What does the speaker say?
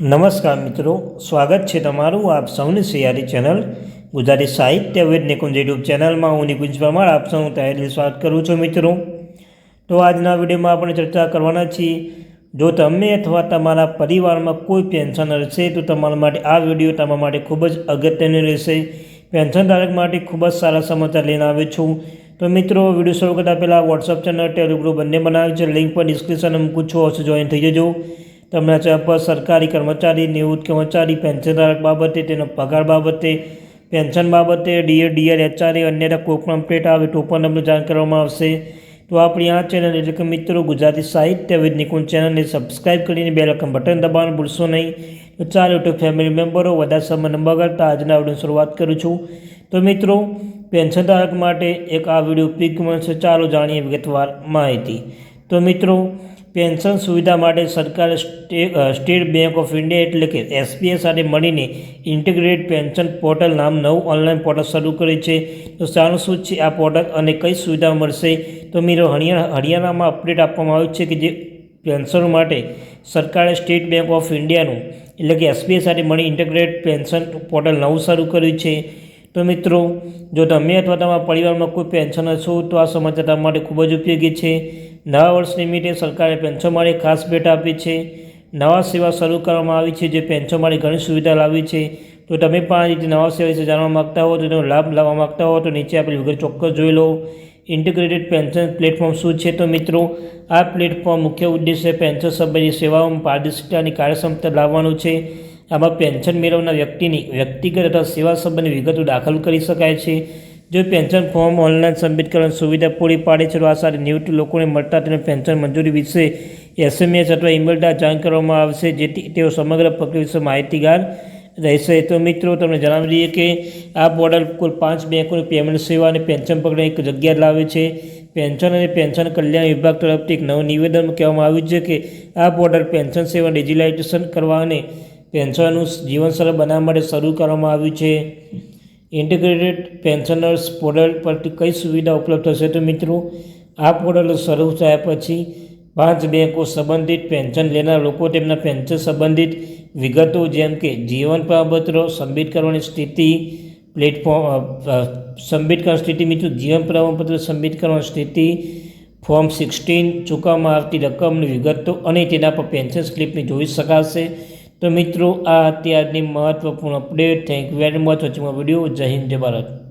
નમસ્કાર મિત્રો, સ્વાગત છે તમારું આપ સૌની સિયારી ચેનલ ગુજરાતી સાહિત્ય વેદ નિકુંજ યુટ્યુબ ચેનલમાં. હું નિકુંજ પરમાર, આપ સૌનું તહેલી સ્વાગત કરું છું મિત્રો. તો આજના વિડીયોમાં આપણે ચર્ચા કરવાના છીએ, જો તમે અથવા તમારા પરિવારમાં કોઈ પેન્શનર છે તો તમારા માટે આ વીડિયો તમારા માટે ખૂબ જ અગત્યનો રહેશે. પેન્શન ધારક માટે ખૂબ જ સારા સમાચાર લઈને આવ્યો છું. તો મિત્રો, વીડિયો શરૂ કરતાં પહેલાં વોટ્સઅપ ચેનલ ટેલિગ્રુપ બંને બનાવ્યું છે. લિંક પર ડિસ્ક્રિપ્શન મૂકું છું. હશે જોઈન થઈ જજો. તમને ચપર પર સરકારી કર્મચારી, નિવૃત્ત કર્મચારી પેન્શન ધારક બાબતે, તેનો પગાર બાબતે, પેન્શન બાબતે ડીએ ડીઆર એચઆરએ અન્યના કોઈપણ અપડેટ આવે તો પણ તમને જાણ કરવામાં આવશે. તો આપણી આ ચેનલ એટલે કે મિત્રો ગુજરાતી સાહિત્ય વિદ નિકુંજ ચેનલને સબસ્ક્રાઇબ કરીને બે રકમ બટન દબાવવાનું ભૂલશો નહીં. તો ચાલો યુટ્યુબ ફેમિલી મેમ્બરો વધારે સમય નંબર કરતા આજના વીડિયો શરૂઆત કરું છું. તો મિત્રો પેન્શન ધારક માટે એક આ વીડિયો પીક મળશે. ચાલો જાણીએ વિગતવાર માહિતી. તો મિત્રો પેન્શન સુવિધા માટે સરકારે સ્ટે- સ્ટેટ બેંક ઓફ ઇન્ડિયા એટલે કે એસબીઆઈ સાથે મળીને ઇન્ટિગ્રેટેડ પેન્શન પોર્ટલ નામ નવું ઓનલાઈન પોર્ટલ શરૂ કર્યું છે. તો સારું શું છે આ પોર્ટલ અને કઈ સુવિધા મળશે? તો મિત્રો હરિયાણા હરિયાણામાં અપડેટ આપવામાં આવ્યું છે કે જે પેન્શનો માટે સરકારે સ્ટેટ બેંક ઓફ ઇન્ડિયાનું એટલે કે એસબીઆઈ સાથે મળી ઇન્ટિગ્રેટ પેન્શન પોર્ટલ નવું શરૂ કર્યું છે. તો મિત્રો, જો તમે અથવા તમારા પરિવારમાં કોઈ પેન્શનર છો તો આ સમાચાર તમારા માટે ખૂબ જ ઉપયોગી છે. નવા વર્ષ નિમિત્તે સરકારે પેન્શન માટે ખાસ ભેટ આપી છે. નવા સેવા શરૂ કરવામાં આવી છે જે પેન્શન માટે ઘણી સુવિધા લાવી છે. તો તમે પણ આ રીતે નવા સેવા વિશે જાણવા માગતા હો તો તેનો લાભ લાવવા માગતા હો તો નીચે આપેલી વિગત ચોક્કસ જોઈ લો. ઇન્ટિગ્રેટેડ પેન્શન પ્લેટફોર્મ શું છે તો મિત્રો? આ પ્લેટફોર્મ મુખ્ય ઉદ્દેશ્ય પેન્શન સંબંધી સેવાઓમાં પારદર્શિતા કાર્યક્ષમતા લાવવાનું છે. આમાં પેન્શન મેળવનાર વ્યક્તિની વ્યક્તિગત અથવા સેવા સંબંધી વિગતો દાખલ કરી શકાય છે. જો પેન્શન ફોર્મ ઓનલાઈન સબમિટ કરવાની સુવિધા પૂરી પાડે છે, તો આ સાથે નિવૃત્ત લોકોને મળતા તેને પેન્શન મંજૂરી વિશે એસએમએસ અથવા ઇમેલ દ્વારા જાણ કરવામાં આવશે, જેથી તેઓ સમગ્ર પ્રક્રિયા વિશે માહિતીગાર રહેશે. તો મિત્રો, તમને જણાવી દઈએ કે આ બોર્ડર કુલ પાંચ બેંકોની પેમેન્ટ સેવા અને પેન્શન પકડે એક જગ્યા લાવે છે. પેન્શન અને પેન્શન કલ્યાણ વિભાગ તરફથી એક નવું નિવેદન કહેવામાં આવ્યું છે કે આ પોર્ટલ પેન્શન સેવા ડિજિટાઇઝેશન કરવા અને પેન્શનનું જીવન સરળ બનાવવા માટે શરૂ કરવામાં આવ્યું છે. ઇન્ટિગ્રેટેડ પેન્શનર્સ પોર્ટલ પરથી કઈ સુવિધા ઉપલબ્ધ થશે તો મિત્રો, આ પોર્ટલ શરૂ થયા પછી પાંચ બેંકો સંબંધિત પેન્શન લેનાર લોકો તેમના પેન્શન સંબંધિત વિગતો જેમ કે જીવન પ્રમાણપત્રો સબમિટ કરવાની સ્થિતિ પ્લેટફોર્મ સબમિટ કરવાની સ્થિતિ મિત્રો, જીવન પ્રમાણપત્ર સબમિટ કરવાની સ્થિતિ ફોર્મ સિક્સટીન ચૂકવવામાં આવતી રકમની વિગતો અને તેના પર પેન્શન સ્લિપની જોઈ શકાશે. તો મિત્રો, આ અત્યારની મહત્ત્વપૂર્ણ update thank very much watching video Jai Hind, Jai Bharat.